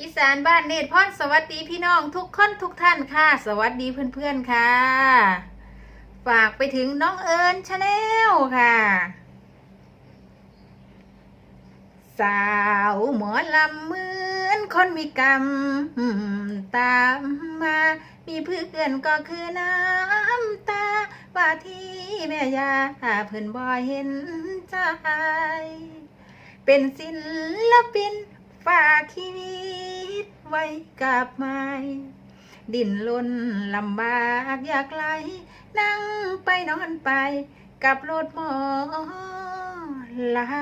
อีสานบ้านเนตรพรสวัสดีพี่น้องทุกคนทุกท่านค่ะ สวัสดีเพื่อนๆค่ะ ฝากไปถึงน้องเอิญชาแนลค่ะ สาวหมอลำเหมือนคนมีกรรม ตามมา มีเพื่อนก็คือน้ำตา ว่าที่แม่ยาเพิ่นบ่เห็นใจ เป็นศิลปิน ฝากชีวิตไว้กับไม้ดินลนลำบากอยากไหลนั่งไปนอนไป กับรถหมอลำ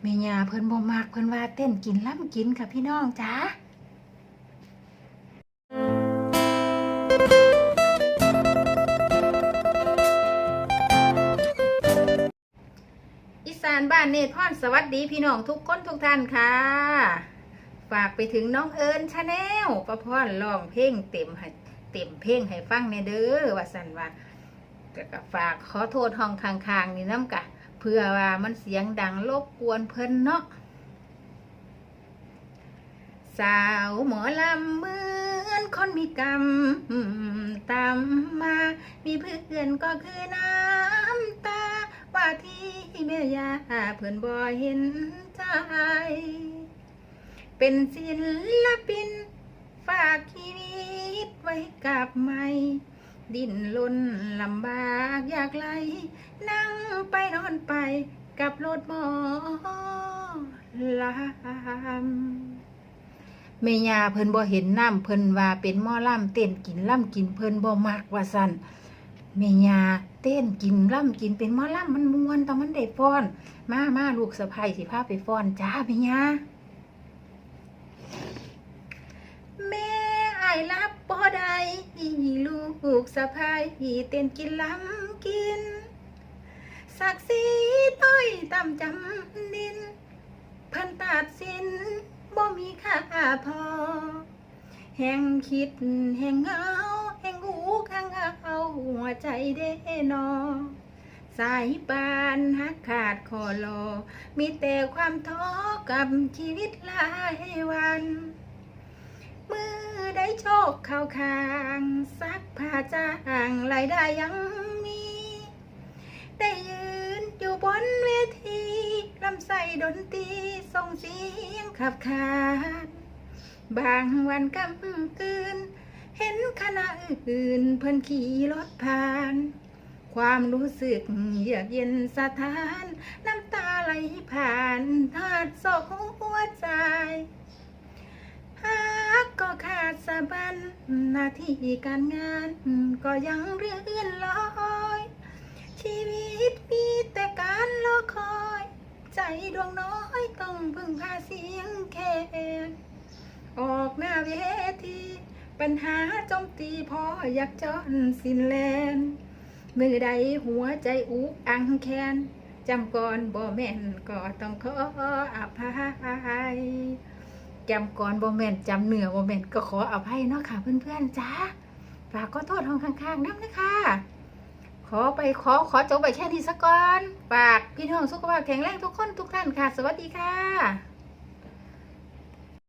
เมียเพิ่นบ่มากเพิ่นว่าเต้นกินล่ำกินค่ะพี่น้องจ้า สานบ้านเนตรพรสวัสดีพี่น้องทุกคนทุกท่านค่ะ ฝากไปถึงน้องเอิญชาแนลประพรร้องเพลงเต็มให้เต็มเพลงให้ฟังในเด้อว่าสันว่าก็ก็ฝากขอโทษห้องคางๆนี่น้ำกะ เพื่อว่ามันเสียงดังรบกวนเพิ่นเนาะสาวหมอลำเหมือนคนมีกรรมตามมา มีเพื่อนก็คือน้า ยาเพื่อนบ่เห็นใจ เป็นศิลปิน ฝากชีวิตไว้กับไม่ดิ้นรนลำบากอยากไหลนั่งไปนอนไปกับรถหมอลำแม่ยาเพิ่นบ่เห็นน้ำเพิ่นว่าเป็นหม้อล่ำเต้นกินล่ำกินเพิ่นบ่มักว่าสั่น แม่ยาเต้นกินล่ำกินเป็นมอล่ำมันมวนแต่มันได้ฟ้อน มามาลูกสะใภ้สิพาไปฟ้อนจ้าแม่ยาแม่ไอรับบ่ได้ลูกสะใภ้เต้นกินล่ำกินศักดิ์ศรีต้อยต่ำจำดินเพิ่นตัดสินบ่มีค่าพอ แห่งคิดแห่งเงา หัวใจเด้นอ สายปานหักขาดคอรอ มีแต่ความท้อกับชีวิตหลายวันมือได้โชคเข้าคางซักผ้าจ้างรายได้ยังมี ได้ยืนอยู่บนเวทีลำใส่ดนตรีส่งเสียงขับขานบางวันกำกืน เห็นคณะอื่นเพิ่นขี่รถผ่าน ความรู้สึกเยือกเย็นสถาน น้ำตาไหลผ่านทาดโศกหัวใจหากก็ขาดสะบันหน้าที่การงาน ก็ยังเรื่อนลอย ชีวิตมีแต่การรอคอย ใจดวงน้อยต้องพึ่งพาเสียงแคนออกหน้าเวที ปัญหาจมตีพ่ออยากจอนสินแลนมือใดหัวใจอุกอังแคนจำก่อนบ่แม่นก็ต้องขออภัยจำก่อนบ่แม่นจำเหนือบ่แม่นก็ขออภัยเนาะค่ะเพื่อนๆจ้าฝากขอโทษห้องข้างๆน้ำนะคะขอไปขอขอจบไปแค่นี้สักก่อนฝากพี่น้องสุขภาพแข็งแรงทุกคนทุกท่านค่ะ สวัสดีค่ะ